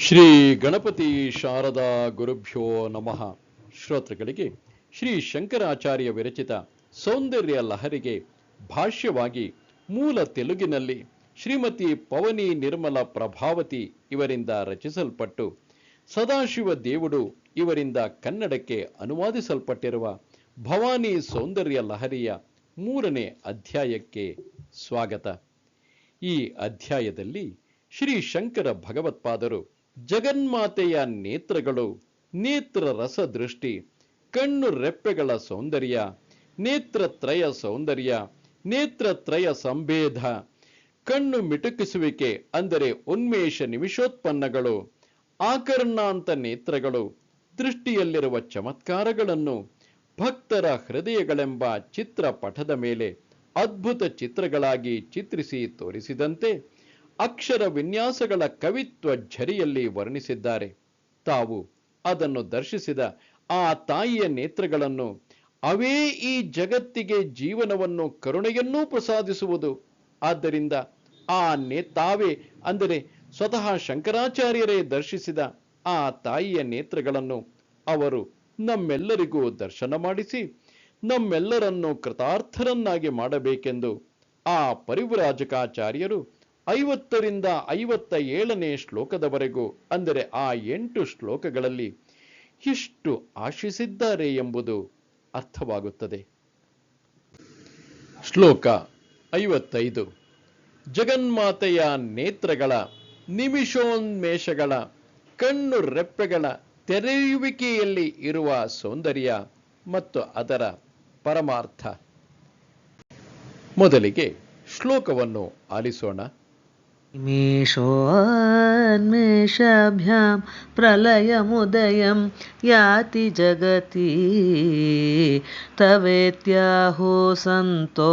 ಶ್ರೀ ಗಣಪತಿ ಶಾರದಾ ಗುರುಭ್ಯೋ ನಮಃ. ಶ್ರೋತೃಗಳಿಗೆ ಶ್ರೀ ಶಂಕರಾಚಾರ್ಯ ವಿರಚಿತ ಸೌಂದರ್ಯ ಲಹರಿಗೆ ಭಾಷ್ಯವಾಗಿ ಮೂಲ ತೆಲುಗಿನಲ್ಲಿ ಶ್ರೀಮತಿ ಪವನಿ ನಿರ್ಮಲ ಪ್ರಭಾವತಿ ಇವರಿಂದ ರಚಿಸಲ್ಪಟ್ಟು, ಸದಾಶಿವ ದೇವುಡು ಇವರಿಂದ ಕನ್ನಡಕ್ಕೆ ಅನುವಾದಿಸಲ್ಪಟ್ಟಿರುವ ಭವಾನಿ ಸೌಂದರ್ಯ ಲಹರಿಯ ಮೂರನೇ ಅಧ್ಯಾಯಕ್ಕೆ ಸ್ವಾಗತ. ಈ ಅಧ್ಯಾಯದಲ್ಲಿ ಶ್ರೀ ಶಂಕರ ಭಗವತ್ಪಾದರು ಜಗನ್ಮಾತೆಯ ನೇತ್ರಗಳು, ನೇತ್ರ ರಸದೃಷ್ಟಿ, ಕಣ್ಣು ರೆಪ್ಪೆಗಳ ಸೌಂದರ್ಯ ನೇತ್ರತ್ರಯ ಸೌಂದರ್ಯ ನೇತ್ರತ್ರಯ ಸಂಭೇದ, ಕಣ್ಣು ಮಿಟುಕಿಸುವಿಕೆ ಅಂದರೆ ಉನ್ಮೇಷ ನಿಮಿಷೋತ್ಪನ್ನಗಳು, ಆಕರ್ಣಾಂತ ನೇತ್ರಗಳು, ದೃಷ್ಟಿಯಲ್ಲಿರುವ ಚಮತ್ಕಾರಗಳನ್ನು, ಭಕ್ತರ ಹೃದಯಗಳೆಂಬ ಚಿತ್ರಪಟದ ಮೇಲೆ ಅದ್ಭುತ ಚಿತ್ರಗಳಾಗಿ ಚಿತ್ರಿಸಿ ತೋರಿಸಿದಂತೆ ಅಕ್ಷರ ವಿನ್ಯಾಸಗಳ ಕವಿತ್ವ ಝರಿಯಲ್ಲಿ ವರ್ಣಿಸಿದ್ದಾರೆ. ತಾವು ಅದನ್ನು ದರ್ಶಿಸಿದ ಆ ತಾಯಿಯ ನೇತ್ರಗಳನ್ನು ಅವೇ ಈ ಜಗತ್ತಿಗೆ ಜೀವನವನ್ನು ಕರುಣೆಯನ್ನೂ ಪ್ರಸಾದಿಸುವುದು. ಆದ್ದರಿಂದ ಆ ನೇ, ತಾವೇ ಅಂದರೆ ಸ್ವತಃ ಶಂಕರಾಚಾರ್ಯರೇ ದರ್ಶಿಸಿದ ಆ ತಾಯಿಯ ನೇತ್ರಗಳನ್ನು ಅವರು ನಮ್ಮೆಲ್ಲರಿಗೂ ದರ್ಶನ ಮಾಡಿಸಿ, ನಮ್ಮೆಲ್ಲರನ್ನು ಕೃತಾರ್ಥರನ್ನಾಗಿ ಮಾಡಬೇಕೆಂದು ಆ ಪರಿವ್ರಾಜಕಾಚಾರ್ಯರು ಐವತ್ತರಿಂದ ಐವತ್ತ ಏಳನೇ ಶ್ಲೋಕದವರೆಗೂ, ಅಂದರೆ ಆ ಎಂಟು ಶ್ಲೋಕಗಳಲ್ಲಿ ಇಷ್ಟು ಆಶಿಸಿದ್ದಾರೆ ಎಂಬುದು ಅರ್ಥವಾಗುತ್ತದೆ. ಶ್ಲೋಕ ಐವತ್ತೈದು. ಜಗನ್ಮಾತೆಯ ನೇತ್ರಗಳ, ನಿಮಿಷೋನ್ಮೇಷಗಳ, ಕಣ್ಣು ರೆಪ್ಪೆಗಳ ತೆರೆಯುವಿಕೆಯಲ್ಲಿ ಇರುವ ಸೌಂದರ್ಯ ಮತ್ತು ಅದರ ಪರಮಾರ್ಥ. ಮೊದಲಿಗೆ ಶ್ಲೋಕವನ್ನು ಆಲಿಸೋಣ. निमेषोन्मेषाभ्यां प्रलयमुदयं याति जगति। तवेत्याहो सन्तो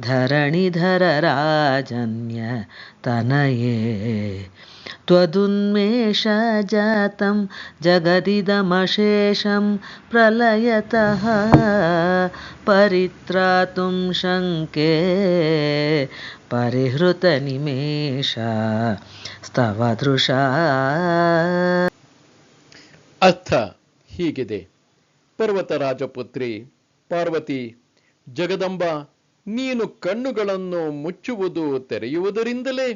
धरणिधरराजन्य तनये। त्वदुन्मेषजातं जगदिदमशेषं प्रलयतः परित्रातुं शङ्के। ಪರಿಹೃತನಿಮೇಷ ಸ್ತವದೃಶ ಅರ್ಥ ಹೀಗಿದೆ. ಪರ್ವತ ರಾಜಪುತ್ರಿ, ಪಾರ್ವತಿ, ಜಗದಂಬ, ನೀನು ಕಣ್ಣುಗಳನ್ನು ಮುಚ್ಚುವುದು ತೆರೆಯುವುದರಿಂದಲೇ,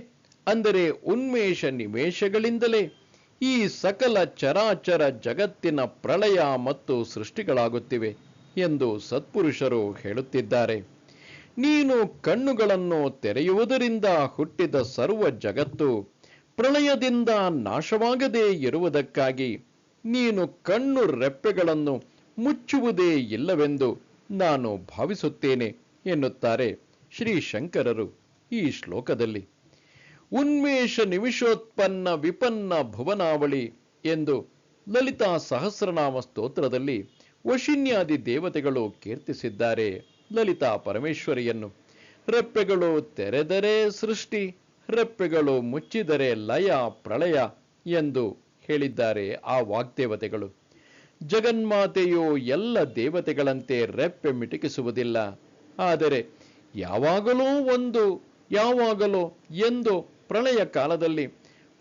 ಅಂದರೆ ಉನ್ಮೇಷ ನಿಮೇಷಗಳಿಂದಲೇ, ಈ ಸಕಲ ಚರಾಚರ ಜಗತ್ತಿನ ಪ್ರಳಯ ಮತ್ತು ಸೃಷ್ಟಿಗಳಾಗುತ್ತಿವೆ ಎಂದು ಸತ್ಪುರುಷರು ಹೇಳುತ್ತಿದ್ದಾರೆ. ನೀನು ಕಣ್ಣುಗಳನ್ನು ತೆರೆಯುವುದರಿಂದ ಹುಟ್ಟಿದ ಸರ್ವ ಜಗತ್ತು ಪ್ರಳಯದಿಂದ ನಾಶವಾಗದೇ ಇರುವುದಕ್ಕಾಗಿ ನೀನು ಕಣ್ಣು ರೆಪ್ಪೆಗಳನ್ನು ಮುಚ್ಚುವುದೇ ಇಲ್ಲವೆಂದು ನಾನು ಭಾವಿಸುತ್ತೇನೆ ಎನ್ನುತ್ತಾರೆ ಶ್ರೀ ಶಂಕರರು ಈ ಶ್ಲೋಕದಲ್ಲಿ. ಉನ್ಮೇಷ ನಿಮಿಷೋತ್ಪನ್ನ ವಿಪನ್ನ ಭುವನಾವಳಿ ಎಂದು ಲಲಿತಾ ಸಹಸ್ರನಾಮ ಸ್ತೋತ್ರದಲ್ಲಿ ವಶಿನ್ಯಾದಿ ದೇವತೆಗಳು ಕೀರ್ತಿಸಿದ್ದಾರೆ. ಲಲಿತಾ ಪರಮೇಶ್ವರಿಯನ್ನು. ರೆಪ್ಪೆಗಳು ತೆರೆದರೆ ಸೃಷ್ಟಿ, ರೆಪ್ಪೆಗಳು ಮುಚ್ಚಿದರೆ ಲಯ, ಪ್ರಳಯ ಎಂದು ಹೇಳಿದ್ದಾರೆ ಆ ವಾಗ್ದೇವತೆಗಳು. ಜಗನ್ಮಾತೆಯು ಎಲ್ಲ ದೇವತೆಗಳಂತೆ ರೆಪ್ಪೆ ಮಿಟುಕಿಸುವುದಿಲ್ಲ. ಆದರೆ ಯಾವಾಗಲೂ ಒಂದು, ಯಾವಾಗಲೋ ಎಂದು ಪ್ರಳಯ ಕಾಲದಲ್ಲಿ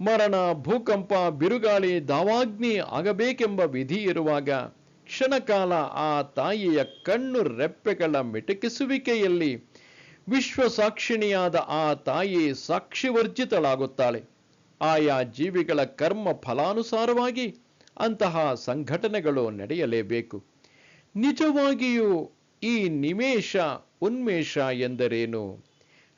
ಮರಣ, ಭೂಕಂಪ, ಬಿರುಗಾಳಿ, ದಾವಾಗ್ನಿ ಆಗಬೇಕೆಂಬ ವಿಧಿ ಇರುವಾಗ ಕ್ಷಣಕಾಲ ಆ ತಾಯಿಯ ಕಣ್ಣು ರೆಪ್ಪೆಗಳ ಮಿಟುಕಿಸುವಿಕೆಯಲ್ಲಿ ವಿಶ್ವಸಾಕ್ಷಿಣಿಯಾದ ಆ ತಾಯಿ ಸಾಕ್ಷಿವರ್ಜಿತಳಾಗುತ್ತಾಳೆ. ಆಯಾ ಜೀವಿಗಳ ಕರ್ಮ ಫಲಾನುಸಾರವಾಗಿ ಅಂತಹ ಸಂಘಟನೆಗಳು ನಡೆಯಲೇಬೇಕು. ನಿಜವಾಗಿಯೂ ಈ ನಿಮೇಷ ಉನ್ಮೇಷ ಎಂದರೇನು?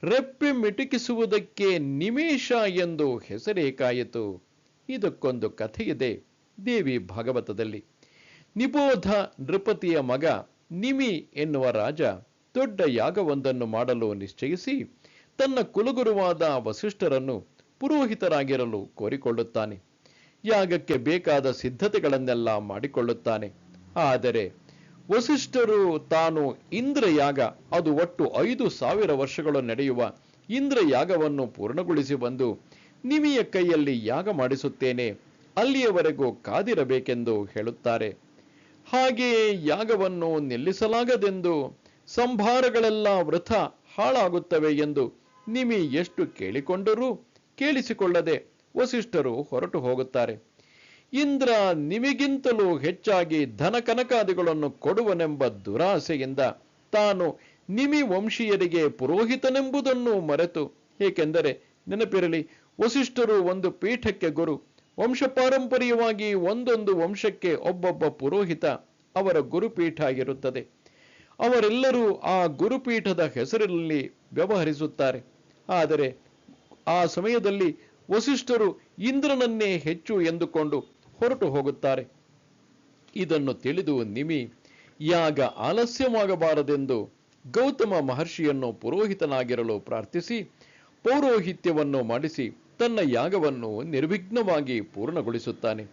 ರೆಪ್ಪೆ ಮಿಟುಕಿಸುವುದಕ್ಕೆ ನಿಮೇಷ ಎಂದು ಹೆಸರೇಕಾಯಿತು. ಇದಕ್ಕೊಂದು ಕಥೆಯಿದೆ ದೇವಿ ಭಾಗವತದಲ್ಲಿ. ನಿಬೋಧ ನೃಪತಿಯ ಮಗ ನಿಮಿ ಎನ್ನುವ ರಾಜ ದೊಡ್ಡ ಯಾಗವೊಂದನ್ನು ಮಾಡಲು ನಿಶ್ಚಯಿಸಿ ತನ್ನ ಕುಲಗುರುವಾದ ವಸಿಷ್ಠರನ್ನು ಪುರೋಹಿತರಾಗಿರಲು ಕೋರಿಕೊಳ್ಳುತ್ತಾನೆ. ಯಾಗಕ್ಕೆ ಬೇಕಾದ ಸಿದ್ಧತೆಗಳನ್ನೆಲ್ಲ ಮಾಡಿಕೊಳ್ಳುತ್ತಾನೆ. ಆದರೆ ವಸಿಷ್ಠರು ತಾನು ಇಂದ್ರಯಾಗ, ಅದು ಒಟ್ಟು ಐದು ಸಾವಿರ ವರ್ಷಗಳು ನಡೆಯುವ ಇಂದ್ರಯಾಗವನ್ನು ಪೂರ್ಣಗೊಳಿಸಿ ಬಂದು ನಿಮಿಯ ಕೈಯಲ್ಲಿ ಯಾಗ ಮಾಡಿಸುತ್ತೇನೆ, ಅಲ್ಲಿಯವರೆಗೂ ಕಾದಿರಬೇಕೆಂದು ಹೇಳುತ್ತಾರೆ. ಹಾಗೆಯೇ ಯಾಗವನ್ನು ನಿಲ್ಲಿಸಲಾಗದೆಂದು ಸಂಭಾರಗಳೆಲ್ಲ ವೃಥ ಹಾಳಾಗುತ್ತವೆ ಎಂದು ನಿಮಿ ಎಷ್ಟು ಕೇಳಿಕೊಂಡರೂ ಕೇಳಿಸಿಕೊಳ್ಳದೆ ವಸಿಷ್ಠರು ಹೊರಟು ಹೋಗುತ್ತಾರೆ. ಇಂದ್ರ ನಿಮಿಗಿಂತಲೂ ಹೆಚ್ಚಾಗಿ ಧನ ಕನಕಾದಿಗಳನ್ನು ಕೊಡುವನೆಂಬ ದುರಾಸೆಯಿಂದ ತಾನು ನಿಮಿ ವಂಶೀಯರಿಗೆ ಪುರೋಹಿತನೆಂಬುದನ್ನು ಮರೆತು. ಏಕೆಂದರೆ ನೆನಪಿರಲಿ, ವಸಿಷ್ಠರು ಒಂದು ಪೀಠಕ್ಕೆ ಗುರು. ವಂಶ ಪಾರಂಪರ್ಯವಾಗಿ ಒಂದೊಂದು ವಂಶಕ್ಕೆ ಒಬ್ಬೊಬ್ಬ ಪುರೋಹಿತ ಅವರ ಗುರುಪೀಠ ಆಗಿರುತ್ತದೆ. ಅವರೆಲ್ಲರೂ ಆ ಗುರುಪೀಠದ ಹೆಸರಿನಲ್ಲಿ ವ್ಯವಹರಿಸುತ್ತಾರೆ. ಆದರೆ ಆ ಸಮಯದಲ್ಲಿ ವಸಿಷ್ಠರು ಇಂದ್ರನನ್ನೇ ಹೆಚ್ಚು ಎಂದುಕೊಂಡು ಹೊರಟು ಹೋಗುತ್ತಾರೆ. ಇದನ್ನು ತಿಳಿದು ನಿಮಿ ಯಾಗ ಆಲಸ್ಯವಾಗಬಾರದೆಂದು ಗೌತಮ ಮಹರ್ಷಿಯನ್ನು ಪುರೋಹಿತನಾಗಿರಲು ಪ್ರಾರ್ಥಿಸಿ ಪೌರೋಹಿತ್ಯವನ್ನು ಮಾಡಿಸಿ ತನ್ನ ಯಾಗವನ್ನು ನಿರ್ವಿಘ್ನವಾಗಿ ಪೂರ್ಣಗೊಳಿಸುತ್ತಾನೆ.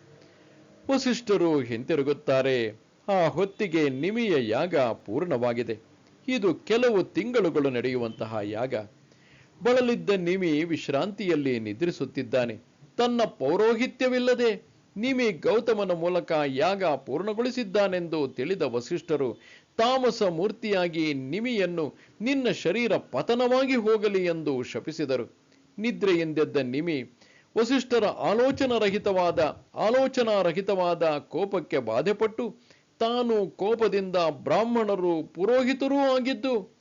ವಸಿಷ್ಠರು ಹಿಂತಿರುಗುತ್ತಾರೆ. ಆ ಹೊತ್ತಿಗೆ ನಿಮಿಯ ಯಾಗ ಪೂರ್ಣವಾಗಿದೆ. ಇದು ಕೆಲವು ತಿಂಗಳುಗಳು ನಡೆಯುವಂತಹ ಯಾಗ. ಬಳಲಿದ್ದ ನಿಮಿ ವಿಶ್ರಾಂತಿಯಲ್ಲಿ ನಿದ್ರಿಸುತ್ತಿದ್ದಾನೆ. ತನ್ನ ಪೌರೋಹಿತ್ಯವಿಲ್ಲದೆ ನಿಮಿ ಗೌತಮನ ಮೂಲಕ ಯಾಗ ಪೂರ್ಣಗೊಳಿಸಿದ್ದಾನೆಂದು ತಿಳಿದ ವಸಿಷ್ಠರು ತಾಮಸ ಮೂರ್ತಿಯಾಗಿ ನಿಮಿಯನ್ನು ನಿನ್ನ ಶರೀರ ಪತನವಾಗಿ ಹೋಗಲಿ ಎಂದು ಶಪಿಸಿದರು. ನಿದ್ರೆಯಿಂದೆದ್ದ ನಿಮಿ ವಸಿಷ್ಠರ ಆಲೋಚನಾರಹಿತವಾದ ಆಲೋಚನಾರಹಿತವಾದ ಕೋಪಕ್ಕೆ ಬಾಧೆಪಟ್ಟು ತಾನು ಕೋಪದಿಂದ ಬ್ರಾಹ್ಮಣರು ಪುರೋಹಿತರೂ ಆಗಿದ್ದು,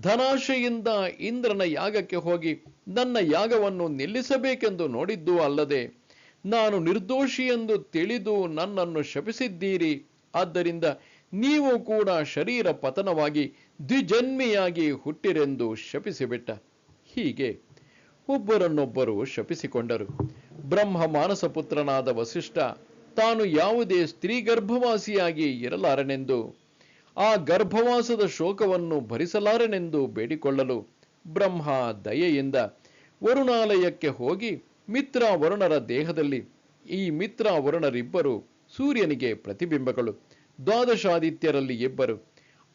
ಧನಾಶೆಯಿಂದ ಇಂದ್ರನ ಯಾಗಕ್ಕೆ ಹೋಗಿ ನನ್ನ ಯಾಗವನ್ನು ನಿಲ್ಲಿಸಬೇಕೆಂದು ನೋಡಿದ್ದು ಅಲ್ಲದೆ, ನಾನು ನಿರ್ದೋಷಿ ಎಂದು ತಿಳಿದು ನನ್ನನ್ನು ಶಪಿಸಿದ್ದೀರಿ. ಆದ್ದರಿಂದ ನೀವು ಕೂಡ ಶರೀರ ಪತನವಾಗಿ ದ್ವಿಜನ್ಮಿಯಾಗಿ ಹುಟ್ಟಿರೆಂದು ಶಪಿಸಿಬಿಟ್ಟ. ಹೀಗೆ ಒಬ್ಬರನ್ನೊಬ್ಬರು ಶಪಿಸಿಕೊಂಡರು. ಬ್ರಹ್ಮ ಮಾನಸ ಪುತ್ರನಾದ ವಸಿಷ್ಠ ತಾನು ಯಾವುದೇ ಸ್ತ್ರೀ ಗರ್ಭವಾಸಿಯಾಗಿ ಇರಲಾರನೆಂದು, ಆ ಗರ್ಭವಾಸದ ಶೋಕವನ್ನು ಭರಿಸಲಾರನೆಂದು ಬೇಡಿಕೊಳ್ಳಲು ಬ್ರಹ್ಮ ದಯೆಯಿಂದ ವರುಣಾಲಯಕ್ಕೆ ಹೋಗಿ ಮಿತ್ರ ವರುಣರ ದೇಹದಲ್ಲಿ, ಈ ಮಿತ್ರ ವರುಣರಿಬ್ಬರು ಸೂರ್ಯನಿಗೆ ಪ್ರತಿಬಿಂಬಗಳು, ದ್ವಾದಶಾದಿತ್ಯರಲ್ಲಿ ಇಬ್ಬರು.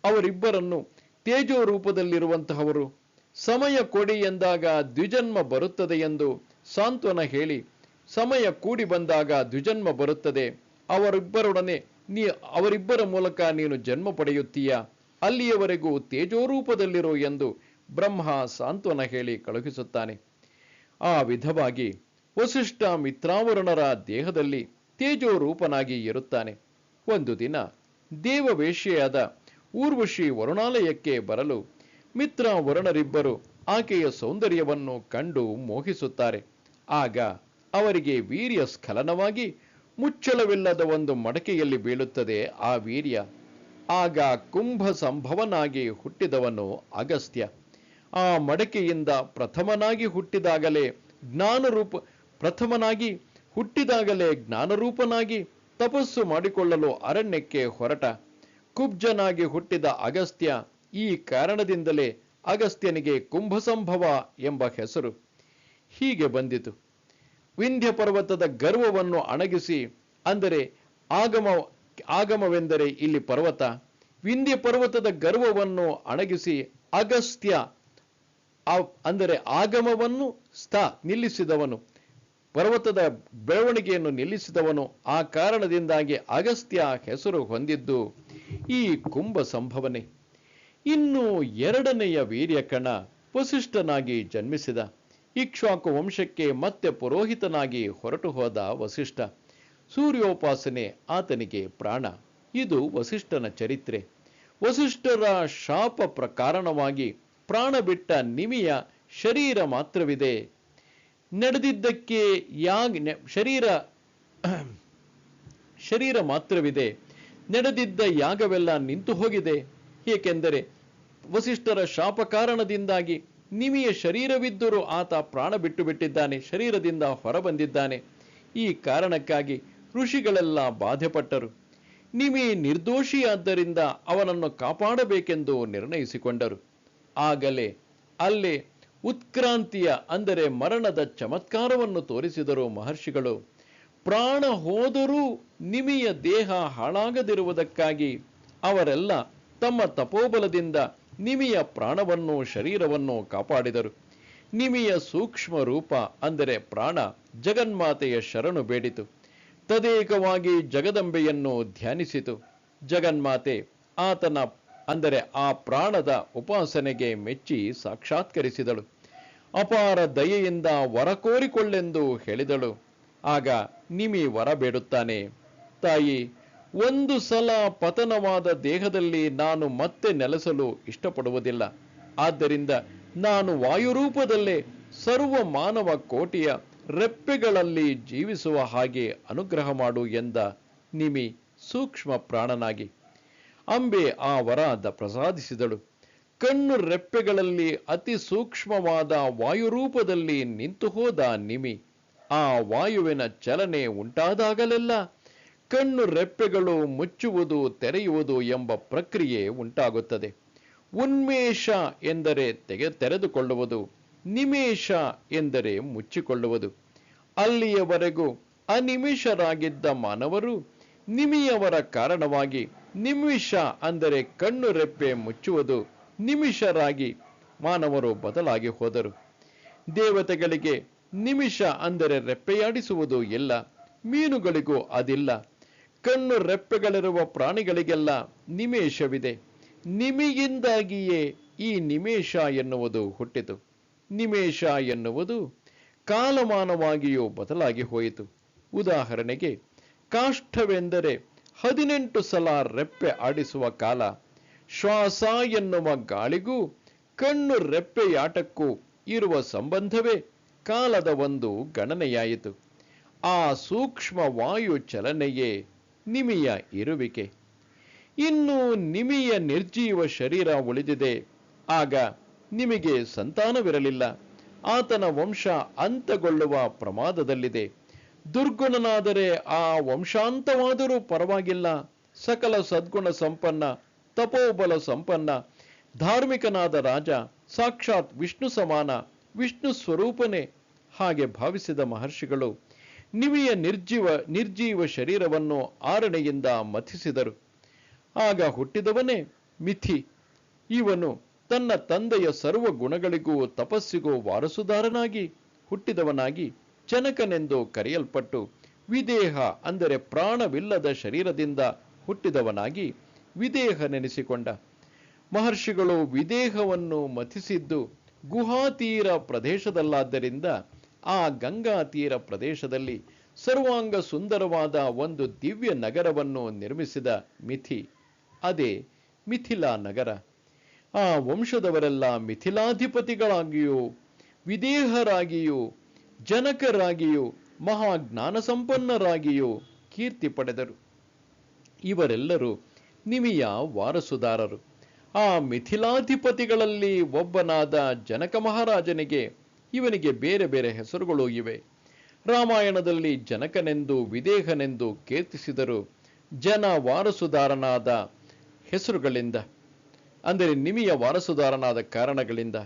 ಅವರಿಬ್ಬರನ್ನು ತೇಜೋ ರೂಪದಲ್ಲಿರುವಂತಹವರು ಸಮಯ ಕೊಡಿ ಎಂದಾಗ ದ್ವಿಜನ್ಮ ಬರುತ್ತದೆ ಎಂದು ಸಾಂತ್ವನ ಹೇಳಿ, ಸಮಯ ಕೂಡಿ ಬಂದಾಗ ದ್ವಿಜನ್ಮ ಬರುತ್ತದೆ. ಅವರಿಬ್ಬರೊಡನೆ ನೀ, ಅವರಿಬ್ಬರ ಮೂಲಕ ನೀನು ಜನ್ಮ ಪಡೆಯುತ್ತೀಯ. ಅಲ್ಲಿಯವರೆಗೂ ತೇಜೋರೂಪದಲ್ಲಿರು ಎಂದು ಬ್ರಹ್ಮ ಸಾಂತ್ವನ ಹೇಳಿ ಕಳುಹಿಸುತ್ತಾನೆ. ಆ ವಿಧವಾಗಿ ವಸಿಷ್ಠ ಮಿತ್ರಾವರಣರ ದೇಹದಲ್ಲಿ ತೇಜೋರೂಪನಾಗಿ ಇರುತ್ತಾನೆ. ಒಂದು ದಿನ ದೇವವೇಶ್ಯೆಯಾದ ಊರ್ವಶಿ ವರುಣಾಲಯಕ್ಕೆ ಬರಲು ಮಿತ್ರ ವರುಣರಿಬ್ಬರು ಆಕೆಯ ಸೌಂದರ್ಯವನ್ನು ಕಂಡು ಮೋಹಿಸುತ್ತಾರೆ. ಆಗ ಅವರಿಗೆ ವೀರ್ಯ ಸ್ಖಲನವಾಗಿ ಮುಚ್ಚಳವಿಲ್ಲದ ಒಂದು ಮಡಕೆಯಲ್ಲಿ ಬೀಳುತ್ತದೆ ಆ ವೀರ್ಯ. ಆಗ ಕುಂಭ ಸಂಭವನಾಗಿ ಹುಟ್ಟಿದವನು ಅಗಸ್ತ್ಯ. ಆ ಮಡಕೆಯಿಂದ ಪ್ರಥಮನಾಗಿ ಹುಟ್ಟಿದಾಗಲೇ ಜ್ಞಾನರೂಪ, ಪ್ರಥಮನಾಗಿ ಹುಟ್ಟಿದಾಗಲೇ ಜ್ಞಾನರೂಪನಾಗಿ ತಪಸ್ಸು ಮಾಡಿಕೊಳ್ಳಲು ಅರಣ್ಯಕ್ಕೆ ಹೊರಟ. ಕುಬ್ಜನಾಗಿ ಹುಟ್ಟಿದ ಅಗಸ್ತ್ಯ ಈ ಕಾರಣದಿಂದಲೇ ಅಗಸ್ತ್ಯನಿಗೆ ಕುಂಭಸಂಭವ ಎಂಬ ಹೆಸರು. ಹೀಗೆ ಬಂದಿತು. ವಿಂಧ್ಯ ಪರ್ವತದ ಗರ್ವವನ್ನು ಅಣಗಿಸಿ, ಅಂದರೆ ಆಗಮ, ಆಗಮವೆಂದರೆ ಇಲ್ಲಿ ಪರ್ವತ, ವಿಂಧ್ಯ ಪರ್ವತದ ಗರ್ವವನ್ನು ಅಣಗಿಸಿ ಅಗಸ್ತ್ಯ ಅಂದರೆ ಆಗಮವನ್ನು ಸ್ಥ, ನಿಲ್ಲಿಸಿದವನು. ಪರ್ವತದ ಬೆಳವಣಿಗೆಯನ್ನು ನಿಲ್ಲಿಸಿದವನು. ಆ ಕಾರಣದಿಂದಾಗಿ ಅಗಸ್ತ್ಯ ಹೆಸರು ಹೊಂದಿದ್ದು ಈ ಕುಂಭ ಸಂಭವನೆ ಇನ್ನು ಎರಡನೆಯ ವೀರ್ಯಕಣ ವಸಿಷ್ಠನಾಗಿ ಜನ್ಮಿಸಿದ. ಇಕ್ಷ್ವಾಕು ವಂಶಕ್ಕೆ ಮತ್ತೆ ಪುರೋಹಿತನಾಗಿ ಹೊರಟು ಹೋದ ವಸಿಷ್ಠ. ಸೂರ್ಯೋಪಾಸನೆ ಆತನಿಗೆ ಪ್ರಾಣ. ಇದು ವಸಿಷ್ಠನ ಚರಿತ್ರೆ. ವಸಿಷ್ಠರ ಶಾಪ ಪ್ರಕಾರಣವಾಗಿ ಪ್ರಾಣ ಬಿಟ್ಟ ನಿಮಿಯ ಶರೀರ ಮಾತ್ರವಿದೆ. ನಡೆದಿದ್ದಕ್ಕೆ ಯಾಗ್ ಶರೀರ ಶರೀರ ಮಾತ್ರವಿದೆ. ನಡೆದಿದ್ದ ಯಾಗವೆಲ್ಲ ನಿಂತು ಹೋಗಿದೆ. ಏಕೆಂದರೆ ವಸಿಷ್ಠರ ಶಾಪ ಕಾರಣದಿಂದಾಗಿ ನಿಮಿಯ ಶರೀರವಿದ್ದರೂ ಆತ ಪ್ರಾಣ ಬಿಟ್ಟು ಬಿಟ್ಟಿದ್ದಾನೆ, ಶರೀರದಿಂದ ಹೊರಬಂದಿದ್ದಾನೆ. ಈ ಕಾರಣಕ್ಕಾಗಿ ಋಷಿಗಳೆಲ್ಲ ಬಾಧೆಪಟ್ಟರು. ನಿಮಿ ನಿರ್ದೋಷಿಯಾದ್ದರಿಂದ ಅವನನ್ನು ಕಾಪಾಡಬೇಕೆಂದು ನಿರ್ಣಯಿಸಿಕೊಂಡರು. ಆಗಲೇ ಅಲ್ಲೇ ಉತ್ಕ್ರಾಂತಿಯ, ಅಂದರೆ ಮರಣದ ಚಮತ್ಕಾರವನ್ನು ತೋರಿಸಿದರು ಮಹರ್ಷಿಗಳು. ಪ್ರಾಣ ಹೋದರೂ ನಿಮಿಯ ದೇಹ ಹಾಳಾಗದಿರುವುದಕ್ಕಾಗಿ ಅವರೆಲ್ಲ ತಮ್ಮ ತಪೋಬಲದಿಂದ ನಿಮಿಯ ಪ್ರಾಣವನ್ನು ಶರೀರವನ್ನು ಕಾಪಾಡಿದರು. ನಿಮಿಯ ಸೂಕ್ಷ್ಮ ರೂಪ ಅಂದರೆ ಪ್ರಾಣ ಜಗನ್ಮಾತೆಯ ಶರಣು ಬೇಡಿತು. ತದೇಕವಾಗಿ ಜಗದಂಬೆಯನ್ನು ಧ್ಯಾನಿಸಿತು. ಜಗನ್ಮಾತೆ ಆತನ ಅಂದರೆ ಆ ಪ್ರಾಣದ ಉಪಾಸನೆಗೆ ಮೆಚ್ಚಿ ಸಾಕ್ಷಾತ್ಕರಿಸಿದಳು. ಅಪಾರ ದಯೆಯಿಂದ ವರ ಕೋರಿಕೊಳ್ಳೆಂದು ಹೇಳಿದಳು. ಆಗ ನಿಮಿ ವರ ಬೇಡುತ್ತಾನೆ. ತಾಯಿ ಒಂದು ಸಲ ಪತನವಾದ ದೇಹದಲ್ಲಿ ನಾನು ಮತ್ತೆ ನೆಲೆಸಲು ಇಷ್ಟಪಡುವುದಿಲ್ಲ. ಆದ್ದರಿಂದ ನಾನು ವಾಯುರೂಪದಲ್ಲೇ ಸರ್ವ ಮಾನವ ಕೋಟಿಯ ರೆಪ್ಪೆಗಳಲ್ಲಿ ಜೀವಿಸುವ ಹಾಗೆ ಅನುಗ್ರಹ ಮಾಡು ಎಂದ ನಿಮಿ ಸೂಕ್ಷ್ಮ ಪ್ರಾಣನಾಗಿ. ಅಂಬೆ ಆ ವರಾದ ಪ್ರಸಾದಿಸಿದಳು. ಕಣ್ಣು ರೆಪ್ಪೆಗಳಲ್ಲಿ ಅತಿ ಸೂಕ್ಷ್ಮವಾದ ವಾಯುರೂಪದಲ್ಲಿ ನಿಂತು ಹೋದ ನಿಮಿ. ಆ ವಾಯುವಿನ ಚಲನೆ ಉಂಟಾದಾಗಲೆಲ್ಲ ಕಣ್ಣು ರೆಪ್ಪೆಗಳು ಮುಚ್ಚುವುದು ತೆರೆಯುವುದು ಎಂಬ ಪ್ರಕ್ರಿಯೆ ಉಂಟಾಗುತ್ತದೆ. ಉನ್ಮೇಷ ಎಂದರೆ ತೆಗೆ, ತೆರೆದುಕೊಳ್ಳುವುದು, ನಿಮೇಷ ಎಂದರೆ ಮುಚ್ಚಿಕೊಳ್ಳುವುದು. ಅಲ್ಲಿಯವರೆಗೂ ಅನಿಮಿಷರಾಗಿದ್ದ ಮಾನವರು ನಿಮಿಯವರ ಕಾರಣವಾಗಿ ನಿಮಿಷ ಅಂದರೆ ಕಣ್ಣು ರೆಪ್ಪೆ ಮುಚ್ಚುವುದು ನಿಮಿಷರಾಗಿ ಮಾನವರು ಬದಲಾಗಿ ಹೋದರು. ದೇವತೆಗಳಿಗೆ ನಿಮಿಷ ಅಂದರೆ ರೆಪ್ಪೆಯಾಡಿಸುವುದು ಇಲ್ಲ, ಮೀನುಗಳಿಗೂ ಅದಿಲ್ಲ. ಕಣ್ಣು ರೆಪ್ಪೆಗಳಿರುವ ಪ್ರಾಣಿಗಳಿಗೆಲ್ಲ ನಿಮೇಶವಿದೆ ನಿಮಿಗಿಂದಾಗಿಯೇ ಈ ನಿಮೇಶ ಎನ್ನುವುದು ಹುಟ್ಟಿತು. ನಿಮೇಶ ಎನ್ನುವುದು ಕಾಲಮಾನವಾಗಿಯೂ ಬದಲಾಗಿ ಹೋಯಿತು. ಉದಾಹರಣೆಗೆ, ಕಾಷ್ಠವೆಂದರೆ ಹದಿನೆಂಟು ಸಲ ರೆಪ್ಪೆ ಆಡಿಸುವ ಕಾಲ, ಶ್ವಾಸ ಎನ್ನುವ ಗಾಳಿಗೂ ಕಣ್ಣು ರೆಪ್ಪೆಯಾಟಕ್ಕೂ ಇರುವ ಸಂಬಂಧವೇ ಕಾಲದ ಒಂದು ಗಣನೆಯಾಯಿತು. ಆ ಸೂಕ್ಷ್ಮ ವಾಯು ಚಲನೆಯೇ ನಿಮಿಯ ಇರುವಿಕೆ. ಇನ್ನು ನಿಮಿಯ ನಿರ್ಜೀವ ಶರೀರ ಉಳಿದಿದೆ. ಆಗ ನಿಮಗೆ ಸಂತಾನವಿರಲಿಲ್ಲ. ಆತನ ವಂಶ ಅಂತಗೊಳ್ಳುವ ಪ್ರಮಾದದಲ್ಲಿದೆ. ದುರ್ಗುಣನಾದರೆ ಆ ವಂಶಾಂತವಾದರೂ ಪರವಾಗಿಲ್ಲ. ಸಕಲ ಸದ್ಗುಣ ಸಂಪನ್ನ, ತಪೋಬಲ ಸಂಪನ್ನ, ಧಾರ್ಮಿಕನಾದ ರಾಜ, ಸಾಕ್ಷಾತ್ ವಿಷ್ಣು ಸಮಾನ, ವಿಷ್ಣು ಸ್ವರೂಪನೇ ಹಾಗೆ ಭಾವಿಸಿದ ಮಹರ್ಷಿಗಳು. ನಿಮಿಯ ನಿರ್ಜೀವ ನಿರ್ಜೀವ ಶರೀರವನ್ನು ಆರಣೆಯಿಂದ ಮಥಿಸಿದರು. ಆಗ ಹುಟ್ಟಿದವನೇ ಮಿಥಿ. ಇವನು ತನ್ನ ತಂದೆಯ ಸರ್ವ ಗುಣಗಳಿಗೂ ತಪಸ್ಸಿಗೂ ವಾರಸುದಾರನಾಗಿ ಹುಟ್ಟಿದವನಾಗಿ ಚನಕನೆಂದು ಕರೆಯಲ್ಪಟ್ಟು ವಿದೇಹ ಅಂದರೆ ಪ್ರಾಣವಿಲ್ಲದ ಶರೀರದಿಂದ ಹುಟ್ಟಿದವನಾಗಿ ವಿದೇಹ ನೆನೆಸಿಕೊಂಡ ಮಹರ್ಷಿಗಳು ವಿದೇಹವನ್ನು ಮಥಿಸಿದ್ದು ಗುಹಾತೀರ ಪ್ರದೇಶದಲ್ಲಾದ್ದರಿಂದ ಆ ಗಂಗಾ ತೀರ ಪ್ರದೇಶದಲ್ಲಿ ಸರ್ವಾಂಗ ಸುಂದರವಾದ ಒಂದು ದಿವ್ಯ ನಗರವನ್ನು ನಿರ್ಮಿಸಿದ ಮಿಥಿ. ಅದೇ ಮಿಥಿಲಾ ನಗರ. ಆ ವಂಶದವರೆಲ್ಲ ಮಿಥಿಲಾಧಿಪತಿಗಳಾಗಿಯೂ, ವಿದೇಹರಾಗಿಯೂ, ಜನಕರಾಗಿಯೂ ಮಹಾಜ್ಞಾನ ಸಂಪನ್ನರಾಗಿಯೂ ಕೀರ್ತಿ ಪಡೆದರು. ಇವರೆಲ್ಲರೂ ನಿಮಿಯ ವಾರಸುದಾರರು. ಆ ಮಿಥಿಲಾಧಿಪತಿಗಳಲ್ಲಿ ಒಬ್ಬನಾದ ಜನಕ ಮಹಾರಾಜನಿಗೆ ಇವನಿಗೆ ಬೇರೆ ಬೇರೆ ಹೆಸರುಗಳು ಇವೆ. ರಾಮಾಯಣದಲ್ಲಿ ಜನಕನೆಂದು, ವಿದೇಹನೆಂದು ಕೀರ್ತಿಸಿದರು ಜನ ವಾರಸುದಾರನಾದ ಹೆಸರುಗಳಿಂದ, ಅಂದರೆ ನಿಮಿಯ ವಾರಸುದಾರನಾದ ಕಾರಣಗಳಿಂದ,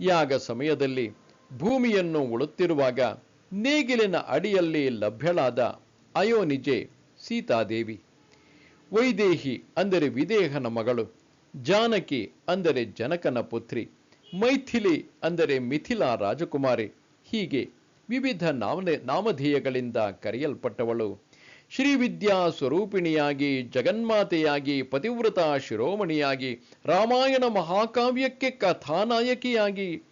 ಯಾಗ ಸಮಯದಲ್ಲಿ ಭೂಮಿಯನ್ನು ಉಳುತ್ತಿರುವಾಗ ನೇಗಿಲಿನ ಅಡಿಯಲ್ಲಿ ಲಭ್ಯಳಾದ ಅಯೋನಿಜೆ ಸೀತಾದೇವಿ. ವೈದೇಹಿ ಅಂದರೆ ವಿದೇಹನ ಮಗಳು, ಜಾನಕಿ ಅಂದರೆ ಜನಕನ ಪುತ್ರಿ. ಮೈಥಿಲಿ ಅಂದರೆ ಮಿಥಿಲಾ ರಾಜಕುಮಾರಿ. ಹೀಗೆ ವಿವಿಧ ನಾಮನೆ ನಾಮಧೇಯಗಳಿಂದ ಕರೆಯಲ್ಪಟ್ಟವಳು. ಶ್ರೀವಿದ್ಯಾ ಸ್ವರೂಪಿಣಿಯಾಗಿ, ಜಗನ್ಮಾತೆಯಾಗಿ, ಪತಿವ್ರತ ಶಿರೋಮಣಿಯಾಗಿ, ರಾಮಾಯಣ ಮಹಾಕಾವ್ಯಕ್ಕೆ ಕಥಾನಾಯಕಿಯಾಗಿ.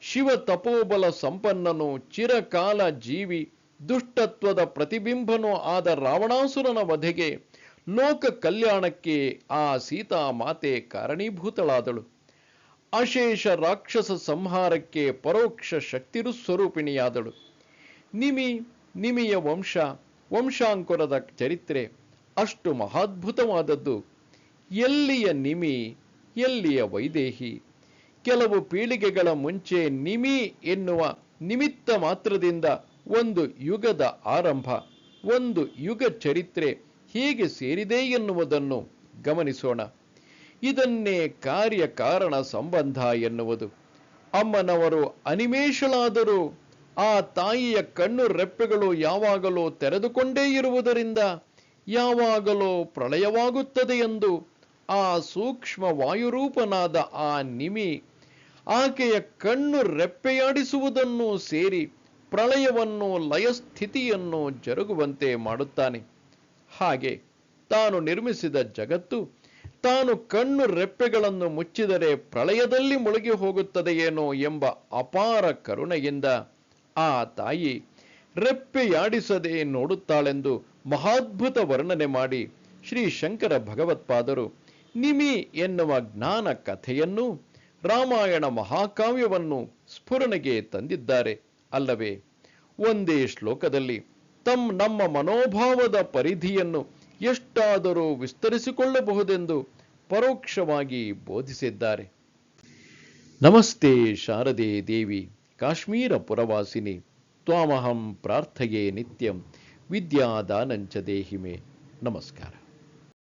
ಶಿವ ತಪೋಬಲ ಸಂಪನ್ನನು, ಚಿರಕಾಲ ಜೀವಿ, ದುಷ್ಟತ್ವದ ಪ್ರತಿಬಿಂಬನೂ ಆದ ರಾವಣಾಸುರನ ವಧೆಗೆ ಲೋಕ ಕಲ್ಯಾಣಕ್ಕೆ ಆ ಸೀತಾ ಮಾತೆ ಕಾರಣೀಭೂತಳಾದಳು. ಅಶೇಷ ರಾಕ್ಷಸ ಸಂಹಾರಕ್ಕೆ ಪರೋಕ್ಷ ಶಕ್ತಿರು ಸ್ವರೂಪಿಣಿಯಾದಳು ನಿಮಿ, ನಿಮಿಯ ವಂಶ, ವಂಶಾಂಕುರದ ಚರಿತ್ರೆ ಅಷ್ಟು ಮಹಾದ್ಭುತವಾದದ್ದು. ಎಲ್ಲಿಯ ನಿಮಿ, ಎಲ್ಲಿಯ ವೈದೇಹಿ? ಕೆಲವು ಪೀಳಿಗೆಗಳ ಮುಂಚೆ ನಿಮಿ ಎನ್ನುವ ನಿಮಿತ್ತ ಮಾತ್ರದಿಂದ ಒಂದು ಯುಗದ ಆರಂಭ, ಒಂದು ಯುಗ ಚರಿತ್ರೆ ಹೇಗೆ ಸೇರಿದೆ ಎನ್ನುವುದನ್ನು ಗಮನಿಸೋಣ. ಇದನ್ನೇ ಕಾರ್ಯ ಕಾರಣ ಸಂಬಂಧ ಎನ್ನುವುದು. ಅಮ್ಮನವರು ಅನಿಮೇಷಳಾದರೂ ಆ ತಾಯಿಯ ಕಣ್ಣು ರೆಪ್ಪೆಗಳು ಯಾವಾಗಲೂ ತೆರೆದುಕೊಂಡೇ ಇರುವುದರಿಂದ ಯಾವಾಗಲೂ ಪ್ರಳಯವಾಗುತ್ತದೆ ಎಂದು ಆ ಸೂಕ್ಷ್ಮ ವಾಯುರೂಪನಾದ ಆ ನಿಮಿ ಆಕೆಯ ಕಣ್ಣು ರೆಪ್ಪೆಯಾಡಿಸುವುದನ್ನು ಸೇರಿ ಪ್ರಳಯವನ್ನು ಲಯಸ್ಥಿತಿಯನ್ನು ಜರುಗುವಂತೆ ಮಾಡುತ್ತಾನೆ. ಹಾಗೆ ತಾನು ನಿರ್ಮಿಸಿದ ಜಗತ್ತು ತಾನು ಕಣ್ಣು ರೆಪ್ಪೆಗಳನ್ನು ಮುಚ್ಚಿದರೆ ಪ್ರಳಯದಲ್ಲಿ ಮುಳುಗಿ ಹೋಗುತ್ತದೆಯೇನೋ ಎಂಬ ಅಪಾರ ಕರುಣೆಯಿಂದ ಆ ತಾಯಿ ರೆಪ್ಪೆಯಾಡಿಸದೆ ನೋಡುತ್ತಾಳೆಂದು ಮಹಾದ್ಭುತ ವರ್ಣನೆ ಮಾಡಿ ಶ್ರೀ ಶಂಕರ ಭಗವತ್ಪಾದರು. ನಿಮಿ ಎನ್ನುವ ಜ್ಞಾನ ಕಥೆಯನ್ನು ರಾಮಾಯಣ ಮಹಾಕಾವ್ಯವನ್ನು ಸ್ಫುರಣೆಗೆ ತಂದಿದ್ದಾರೆ ಅಲ್ಲವೇ? ಒಂದೇ ಶ್ಲೋಕದಲ್ಲಿ ತಮ್ಮ ನಮ್ಮ ಮನೋಭಾವದ ಪರಿಧಿಯನ್ನು ಎಷ್ಟಾದರೂ ವಿಸ್ತರಿಸಿಕೊಳ್ಳಬಹುದೆಂದು ಪರೋಕ್ಷವಾಗಿ ಬೋಧಿಸಿದ್ದಾರೆ. ನಮಸ್ತೆ ಶಾರದೆ ದೇವಿ, ಕಾಶ್ಮೀರ ಪುರವಾಸಿನಿ. ತ್ವಾಮಹಂ ಪ್ರಾರ್ಥಯೇ ನಿತ್ಯಂ, ವಿದ್ಯಾದಾನಂಚ ದೇಹಿಮೆ. ನಮಸ್ಕಾರ.